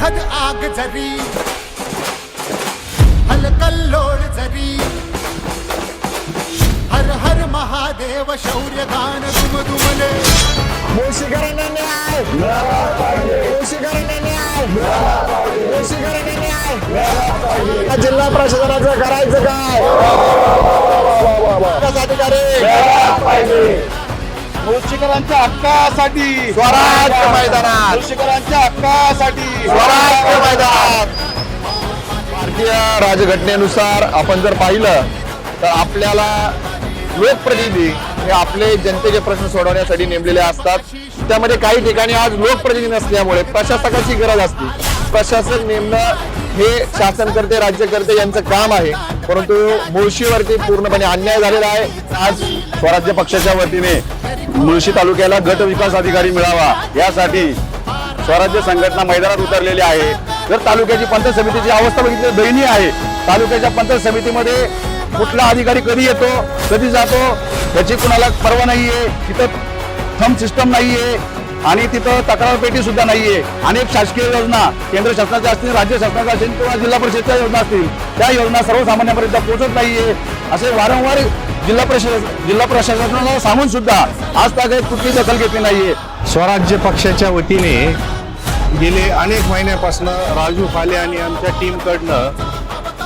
खद आग जरी हलकल्लोळ जरी हर हर महादेव शौर्य गान दुम दुमले मुळशीकरांना न्याय मुळशीकरांना न्याय मुळशीकरांना न्याय. जिल्हा प्रशासनाचं करायचं काय? अधिकारी मुळशीकरांच्या हक्कासाठी स्वराज्य मैदानात. मुळशीकरांच्या हक्कासाठी स्वराज्य मैदानात. भारतीय राजघटनेनुसार आपण जर पाहिलं तर आपल्याला लोकप्रतिनिधी हे आपले जनतेचे प्रश्न सोडवण्यासाठी नेमलेले असतात. त्यामध्ये काही ठिकाणी आज लोकप्रतिनिधी नसल्यामुळे प्रशासकाची गरज असते. प्रशासन नेमणं हे शासनकर्ते राज्यकर्ते यांचं काम आहे. परंतु मुळशीवरती पूर्णपणे अन्याय झालेला आहे. आज स्वराज्य पक्षाच्या वतीने मुळशी तालुक्याला गट विकास अधिकारी मिळावा. यासाठी स्वराज्य संघटना मैदानात उतरलेली आहे. जर तालुक्याची पंचायत समितीची अवस्था बघितली तर दयनीय आहे. तालुक्याच्या पंचायत समितीमध्ये कुठला अधिकारी कधी येतो कधी जातो याची कुणाला पर्वा नाहीये. तिथं थम सिस्टम नाहीये. आणि तिथं तक्रार पेटी सुद्धा नाहीये. अनेक शासकीय योजना केंद्र शासनाच्या असतील राज्य शासनाच्या असतील किंवा जिल्हा परिषदच्या योजना असतील त्या योजना सर्वसामान्यांपर्यंत पोहोचत नाहीये. असे वारंवार जिल्हा प्रशासन जिल्हा प्रशासनाला सांगून सुद्धा आज तागायत कुठली दखल घेतली नाहीये. स्वराज्य पक्षाच्या वतीने गेले अनेक महिन्यापासून राजू फाले आणि आमच्या टीमकडनं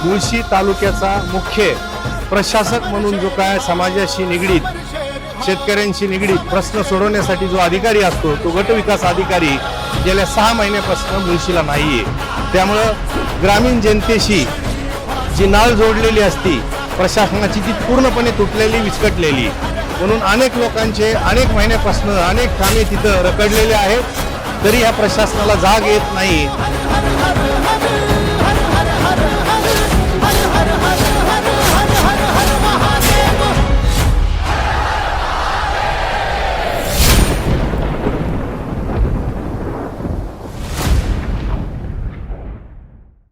मुळशी तालुक्याचा मुख्य प्रशासक म्हणून जो काय समाजाशी निगडीत शेतकऱ्यांशी निगडीत प्रश्न सोडवण्यासाठी जो अधिकारी असतो तो गट विकास अधिकारी गेल्या सहा महिन्यापासून मुळशीला नाहीये. त्यामुळं ग्रामीण जनतेशी जी नाळ जोडलेली असती प्रशासनाची ती पूर्णपणे तुटलेली विस्कटलेली. म्हणून अनेक लोकांचे अनेक महिन्यापासून अनेक कामे तिथं रखडलेले आहेत तरी ह्या प्रशासनाला जाग येत नाही.